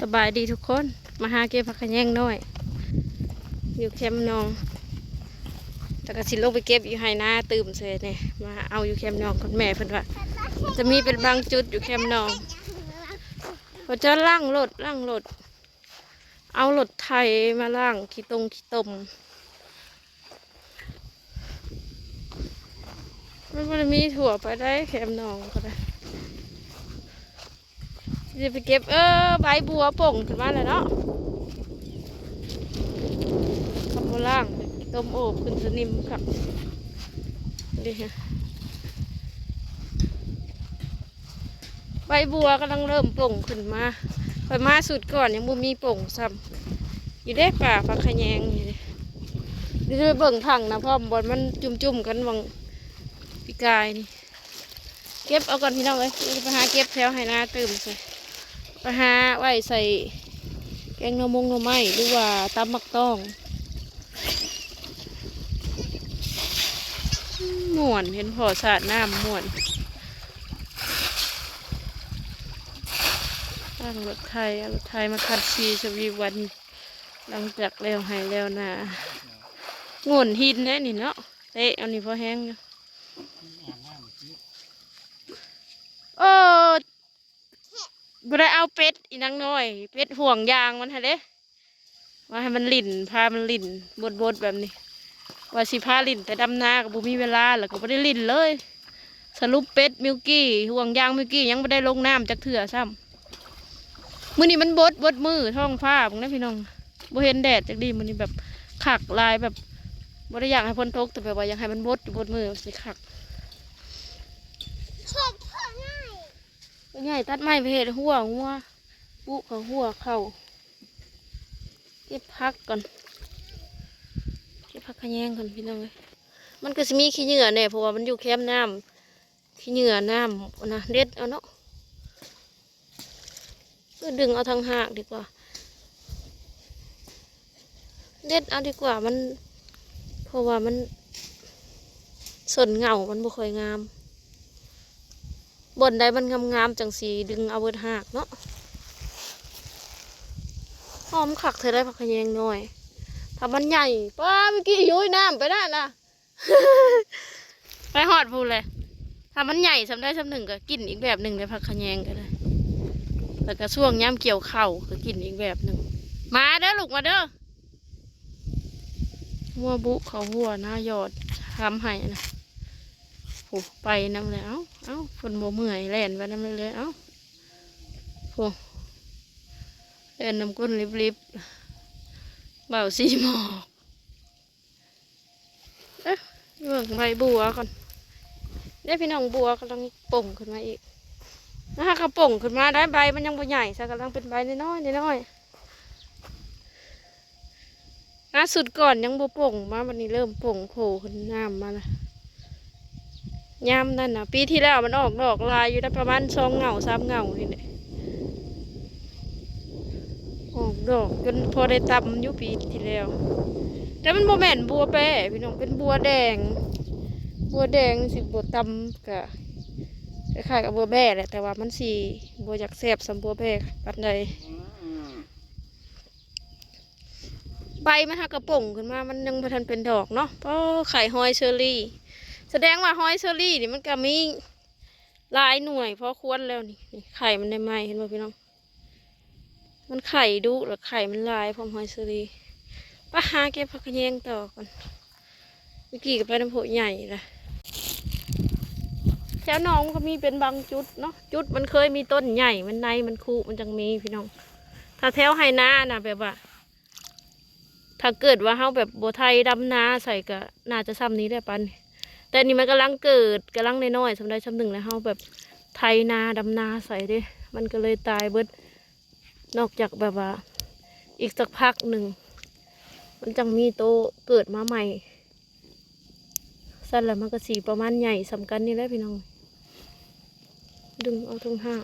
สบายดีทุกคน มาหาเก็บผักขะแยงน้อย อยู่แคมป์นองแต่ก็สิลงไปเก็บอยู่ไฮนาตื่มเสยเนี่ยมาเอาอยู่แคมป์นองคนแม่เพิ่นว่าจะมีเป็นบางจุดอยู่แคมป์นองเขาจะล่างรถล่างรถเอารถไทยมาล่างขี้ตรงขี้ตมมันมันมีถั่วไปได้แคมป์นองก็ได้ จะไปเก็บเออใบบัวป่งขึ้นมาเลยเนาะทำโบล่างต้มโอบขึ้นสนิมครับดีฮะใบบัวกำลังเริ่มป่งขึ้นมาไปมาสุดก่อนยังบ่มีป่งซ้ำอยู่ได้ป่าฟักขะแยงอยู่เด้เดี๋ยวจะไปเบิ่งถังนะพ่อบอลมันจุ่มๆกันวังปีกายนี่เก็บเอาก่อนพี่น้องเลยไปหาเก็บแถวให้น้าตื่มใส่ ไปหาไว้ใส่แกงนมงหนมไม้หรือว่าตำมักต้องม่วนเห็นพอสาดน้ำม่วนตั้งรถไทยรถไทยมาคัดชีสวีวัน หลังจากแล้วหายแล้วนะงวนหินแน่นี่เนาะเตะเอานี่พอแห้งอยู่โอ้ บ่ได้เอาเป็ดอีนังน้อย เป็ดห่วงยางมันฮะเด้ว่าให้มันลิ่นพามันลิ่นบดบดแบบนี้ ว่าสิพาลิ่นแต่ดำนากับบุมีเวลาแล้วก็บ่ได้ลิ่นเลย สรุปเป็ดมิวกี้ห่วงยางมิวกี้ยังไม่ได้ลงน้ำจากเถื่อซ้ำมือนี้มันบดบดมือท้องฟ้าพวกนั้นพี่น้องบ่เห็นแดดจากดีมือนี้แบบขักลายแบบบ่ได้อยากให้พ้นตกแต่แบบว่าอยากให้มันบดอยู่บดมือสิขัก เช็ดเพื่อง่าย เป็นไงตัดไม้ไปเห็ดหัวหัวปุเขาหัวเข้าเก็บพักก่อนเก็บพักขะแยงก่อนพี่น้องเลยมันก็จะมีขี้เหงื่อเนี่ยเพราะว่ามันอยู่แคมน้ำขี้เหงื่อน้ำนะเด็ดเอาเนาะก็ดึงเอาทางหากดีกว่า เด็ดเอาดีกว่ามัน เพราะว่ามันส่วนเหงามันบ่ค่อยงาม บนใดมันงามๆจังสีดึงเอาเบิดหักเนาะหอมขักเธอได้ผักขยงหน่อยถ้ามันใหญ่ป้าเมื่อกี้ยุ้ยน้ำไปได้นะไปหอดพูเลยถ้ามันใหญ่สำได้สำหนึ่งก็กินอีกแบบหนึ่งเลยผักขยงก็ได้แล้วก็ช่วงย่ำเกี่ยวเข่าก็กินอีกแบบหนึ่งมาเด้อลูกมาเด้อมัวบุเขาหัวหน้ายอดทำให้นะ โอ้ไปน้ำเลยเอ้าเอ้าฝนโมเมื่อยแล่นไปน้ำเลยเลยเอ้าโอ้เล่นน้ำก้นริบๆเบาสีหมอกเอ๊ะเบิ่งใบบัวก่อนได้พี่น้องบัวกำลังป่งขึ้นมาอีกนะฮะกระป่งขึ้นมาได้ใบมันยังบ่ใหญ่ซะกำลังเป็นใบน้อยๆน้อยๆล่าสุดก่อนยังบ่ป่งมาวันนี้เริ่มป่งโผล่ขึ้นน้ำมาและ ยามนั่นนะปีที่แล้วมันออกดอกลายอยู่ได้ประมาณสองเงาสามเงานี่แหละออกดอกจนพอได้ตำอยู่ปีที่แล้ว แต่มันโมแมนบัวแป้พี่น้องเป็นบัวแดง บัวแดงสิบัวตำกะคล้ายๆกับบัวแบ่แหละแต่ว่ามันสีบัวอยากแสบสำบัวแบ่ปันใดใบมันหักกระป่งขึ้นมา มันยังไม่ทันเป็นดอกเนาะเพราะไข่หอยเชอรี่ แสดงว่าหอยเชอรี่นี่มันก็มีหลายหน่วยพราะควรแล้วนี่นี่ไข่มันได้ไหมเห็นไหมพี่น้อง มันไข่ดุหรือไข่มันลายพร้อมหอยเชอรี่ป้าหาเก็บผักแยงต่อก่อนเมื่อกี้ก็ไปน้ำโพใหญ่ละแถวน้องก็มีเป็นบางจุดเนาะจุดมันเคยมีต้นใหญ่มันในมันคูมันจังมีพี่น้อง ถ้าแถวไฮนาน่ะแบบว่า ถ้าเกิดว่าเฮาแบบโบไทยดำนาใส่ก็น่าจะซ้ำนี้ได้ปัน แต่นี่มันกำลังเกิดกำลังน้อยๆสำได้สำหนึ่งแล้วเฮาแบบไทยนาดำนาใส่เด้ มันก็เลยตายเบิดนอกจากแบบว่า อีกสักพักหนึ่ง มันจังมีโตเกิดมาใหม่ สั้นแล้วมันก็สีประมาณใหญ่สำกันนี่แหละพี่น้อง ดึงเอาทั้งห้าง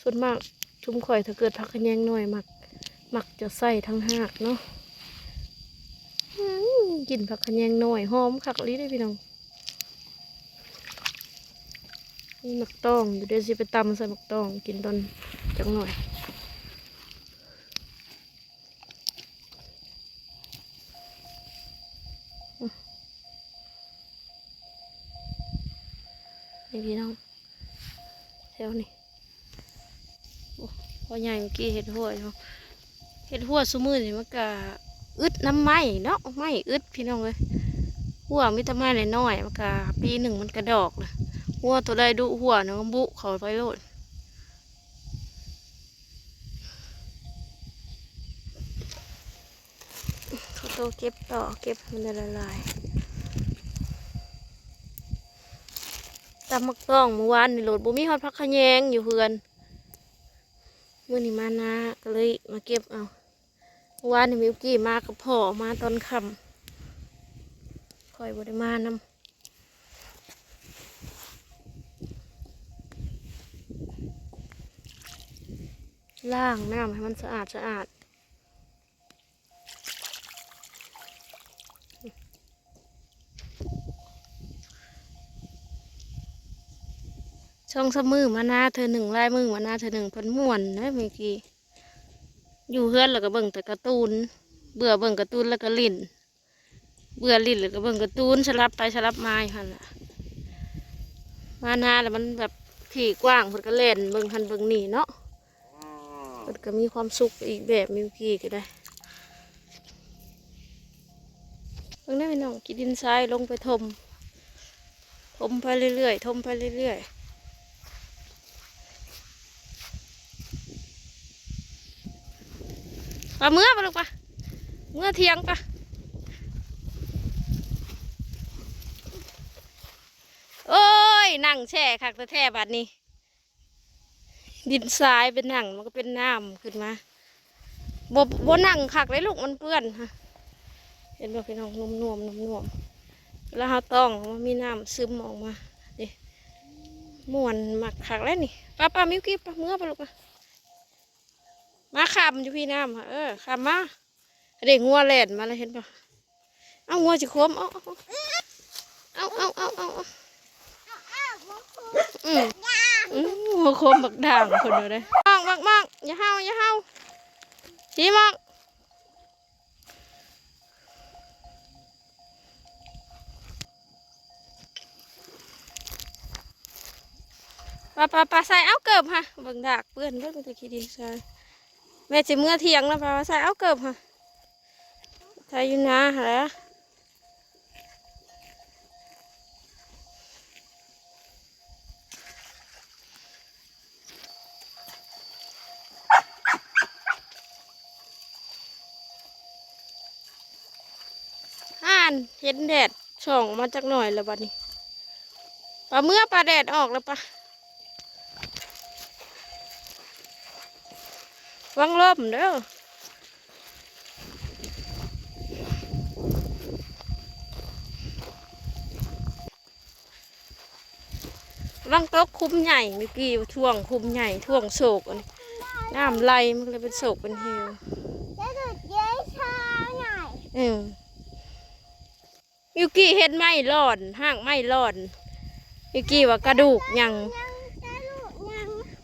ส่วนมากชุ่มข่อยถ้าเกิดพักขะแยงหน่อยมัก มักจะใส่ทั้งหากเนาะอืมกินผักขยงหน่อยหอมคักลีได้พี่น้อง นี่หมักตองเดี๋ยวสิไปตำใส่หมักตองกินตอนจังหน่อยนี่พี่น้องแถวนี้พอใหญ่เมื่อกี้เห็ดหัวเนาะเห็ดหัวสมือนี่มันก็อึดน้ำไม้เนาะไม่อึดพี่น้องเลยหัวมิตรไม่เลยน้อยมันก็ปีหนึ่งมันกระดอกเลย หัวตัวใดดุหัวเนาะบุเขาไปโลดเขาโตเก็บต่อเก็บมันละลายตำมักต้องเมื่อวานนี่โหลดบุมีฮอดพักขแยงอยู่เฮือนเมื่อนี้มานาก็เลยมาเก็บเอาเมื่อวานนี่มิวกี้มากับพ่อมาตอนค่ำคอยบได้มานำ ล่างน้ำให้มันสะอาดสะอาดช่องสมือมาหน้าเธอหนึ่งลายมือมาหน้าเธอหนึ่งพันม่วนนะเมื่อกี้อยู่เฮือนแล้วก็เบิ่งแต่การ์ตูน เบื่อเบิ่งการ์ตูนแล้วก็ลิ้นเบื่อลิ้นแล้วก็เบิ่งการ์ตูนสลับไปสลับมาอยู่หันล่ะมาหน้าแล้วมันแบบที่กว้างเพิ่นก็เล่นเบิ่งหันเบิ่งนี่เนาะ ก็มีความสุขอีกแบบมื่อกี้ก็ได้เบิ่งได้ไหมน้องกินดินทรายลงไปถมถมไปเรื่อยๆถมไปเรื่อยๆปลาเมื่อปะลูกปะเมื่อเทียงปะโอ้ย นั่งแช่คักแต่แท้บัดนี้ ดินทรายเป็นหนังมันก็เป็นน้ำขึ้นมาบบบนั่งคักเลยลูกมันเปื้อนฮะเห็นบ่พี่น้องนุ่มนุ่มนุ่มแล้วเราต้องมันมีน้ำซึมออกมาดิม่วนหมักคักแล้วนี่ป้าป้ามิวกี้ปลาเมื่อปะลูกมาขำอยู่พี่น้ำค่ะเออขำมมาเด็กงัวแหลนมาเลยเห็นปะเอางัวจะคมเอาเอาเอาเอาเอาเอาอืม อืมหัวคมบักด่างคนเดียวเลยมองมองมองอย่าเห่าอย่าเห่าชี้มองปลาปลาปลาใส่เอาเกิบค่ะบังดากเปื้อนเพื่อนตะขี้ดินใส่แม่จะเมื่อเที่ยงแล้วพาใส่เอาเกิบค่ะใส่อยู่นะแล้านเห็นแดดช่องมาจากหน่อยแล้วบัดนี้ปลาเมื่อปลาแดดออกแล้วปะวังลมเด้อวังตกคุ้มใหญ่เมื่อกี้ช่วงคุ้มใหญ่ช่วงโศกอันนี้น้ำไหลมันเลยเป็นโศกเป็นเหี่ยวแล้วดูเย้ชาหน่อยเออ มิวกี้เห็นไหมรอดห้างไม่รอดมิวกี้ว่ากระดูกยัง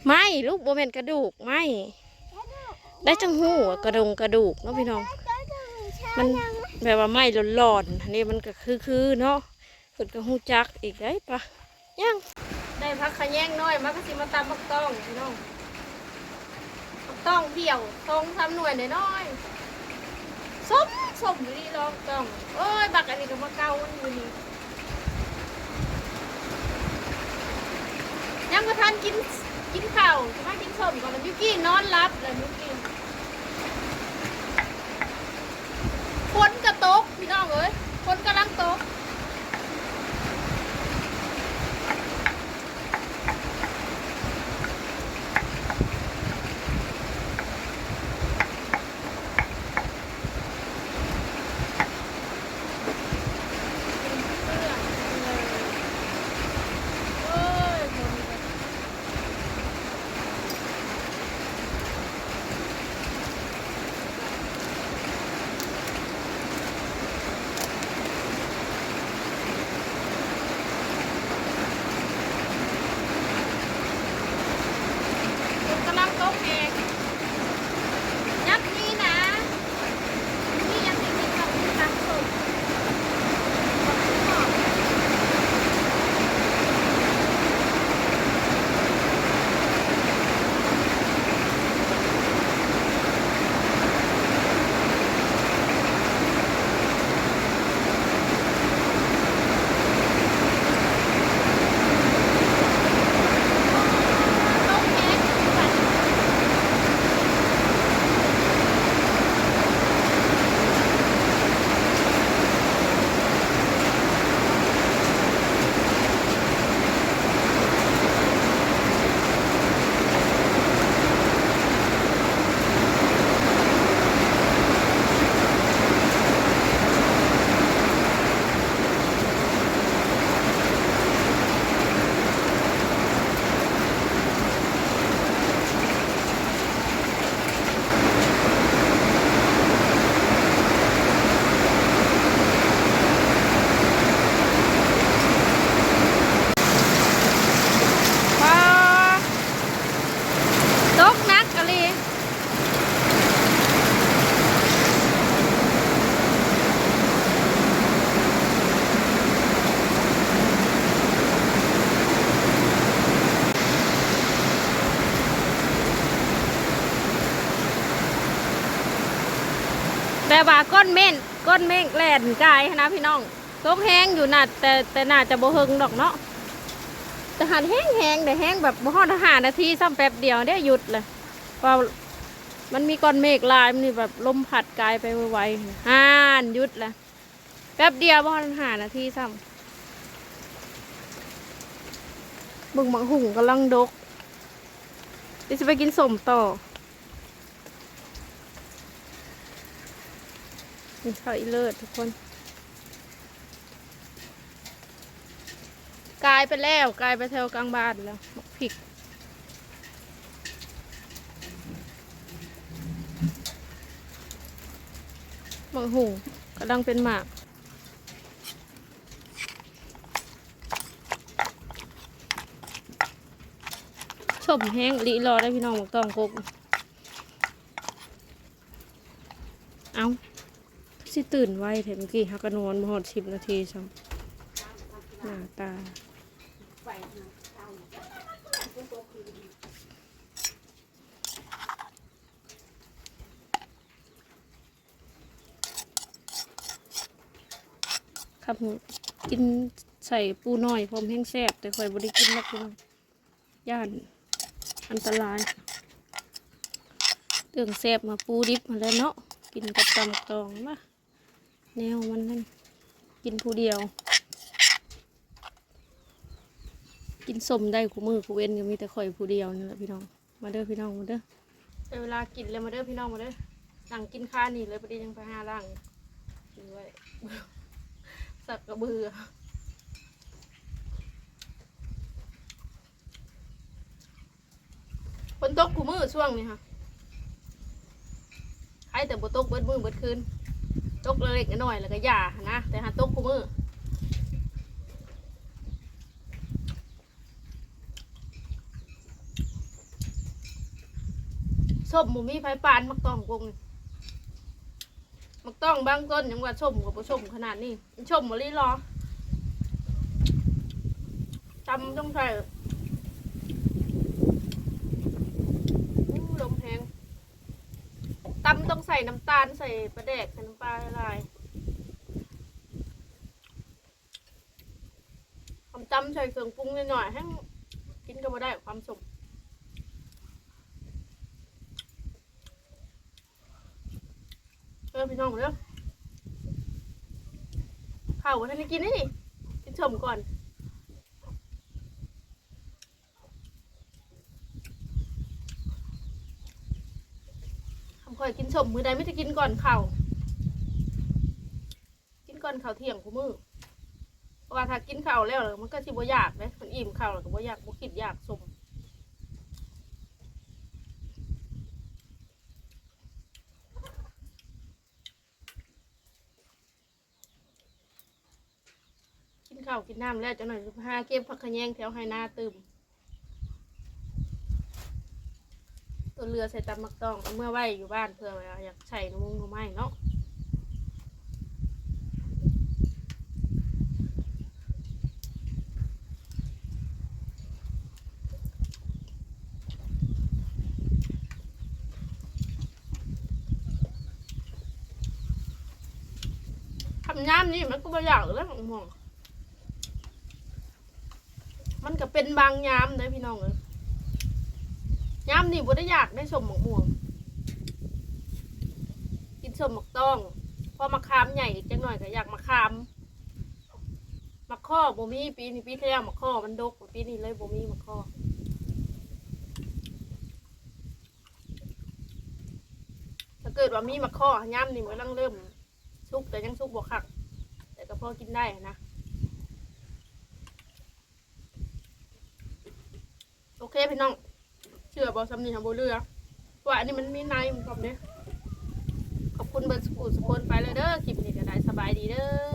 ไม่ลูกโบเมนกระดูกไม่ได้จังหูกระดงกระดูกเนาะพี่น้อง มันแบบว่าไม้ร้อนๆอันนี้มันก็คือคือๆเนาะเพิ่นก็ฮู้จักอีกได้ปะยังได้พักขแยงน้อยมาก็สิมาตำบักต้องพี่น้องบักต้องเดี่ยวทองทำหน่วยน้อยๆสมส้มอยู่ ตองต้องโอ้ยบักอันนี้ก็มาเก่ามันอยู่นี่ยังมาทานกินกินข้าวจะมากินส้มก่อนแล้วมิวกี้นอนรับแล้วมิวกี้ฝนกระตกพี่น้องเอ้ยฝนกำลังตก นเม่นก้อนเมฆแหล่นกายนะพี่น้องตกแห้งอยู่น่ะแต่แต่น่าจะโบเฮิงดอกเนาะแต่หันแห้งแห้งแต่แห้งแบบบ่ฮอดหานาทีซ้ำแป๊บเดียวได้หยุดเลยเพรามันมีก้อนเมฆลายมันนี่แบบลมพัดกายไปไวๆห่านหยุดละแป๊บเดียวบ่ฮอดหานาทีซ้ำบึงมังหุ่งกำลังดกเดี๋ยวจะไปกินสมต่อ นี่ข้าวอีเลิศทุกคน กลายไปแล้วกลายไปแถวกลางบ้านแล้วบักผิกมังหูกำลังเป็นหมากชมแห้งลีรอได้พี่น้องหมกตองกกเอา สิตื่นไวเถอะเมื่อกี้ฮักกะนอนมาหอดสิบนาทีซ้ำหน้าตาครับกินใส่ปูน้อยพร้อมแห้งแซ่บแต่ข่อยบริกินนักพี่น้องย่านอันตรายเรื่องแซ่บมาปูดิบมาแล้วเนาะกินกับตำกรองมา แนวมันนั่นกินผู้เดียว กินสมได้คู่มือคู่เว้นก็มีแต่ข่อยผู้เดียวนี่แหละพี่น้อง มาเด้อพี่น้องมาเด้อเวลากินเลยมาเด้อพี่น้องมาเด้อนั่งกินข้าวนี่เลยพอดียังไปหาล่างกินไว้สักกระเบือฝนตกคู่มือช่วงนี้ค่ะใครแต่บ่ตกเบิดมือเบิดคืน ตกเล็กๆน้อยๆแล้วก็อย่านะแต่หาตกคู่มือส้มหมูมีไฟปานมักต้องกงมักต้องบางต้นยังว่าส้มกับบ่ส้มขนาดนี้ส้มบ่ลีรอจำต้องใส่ลมแพงตำต้องใส่น้ำตาลใส่ปลาแดก ใส่น้ำปลาละลายทำตำใส่เครื่องปรุงนิดหน่อยให้กินก็มาได้ความสุขเออพี่น้องเร็วข้าววันนี้กินนี่ดิกินชมก่อนทำคอยกินสมมือใดไม่ได้กินก่อนเข่า วกินข่าวเที่ยงกูมือเพราะว่าถ้ากินข้าวแล้วมันก็สิบ่อยากเลยมันอิ่มข้าวแล้วก็บ่อยากบ่คิดอยากสมกินข้าวกินน้ำแล้วจังหน่อยสิพาเก็บผักขยงแถวไฮนาตื่มตัวเรือใส่ตำมักตองเอาเมื่อไหวอยู่บ้านเพื่ออยากใส่น้ำมุงน้ำไม้เนาะ ทำย้ำนี่มันก็ไม่อยากแล้วห่วงมันก็เป็นบางย้ำเลยพี่น้องเอ้ยยามนี่บ่ได้อยากได้สมหมกม่วง กินสมหมกต้องพอมาคามใหญ่อีกจังหน่อยก็อยากมาคามมาข้อบ่มีปีนี้ปีที่แล้วมาข้อมันดกปีนี้เลยบ่มีมาข้อถ้าเกิดว่ามีมาข้อย่ามนี่มันกำลังเริ่ม สุกแต่ยังสุกบวกขัก แต่ก็พอกินได้นะโอเคพี่น้องเชื่อบอสำนีของโบเรือว่าอันนี้มันมีในมันกับเนี้ยขอบคุณเบิร์ดสกูลสกุลไปเลยดีเด้อ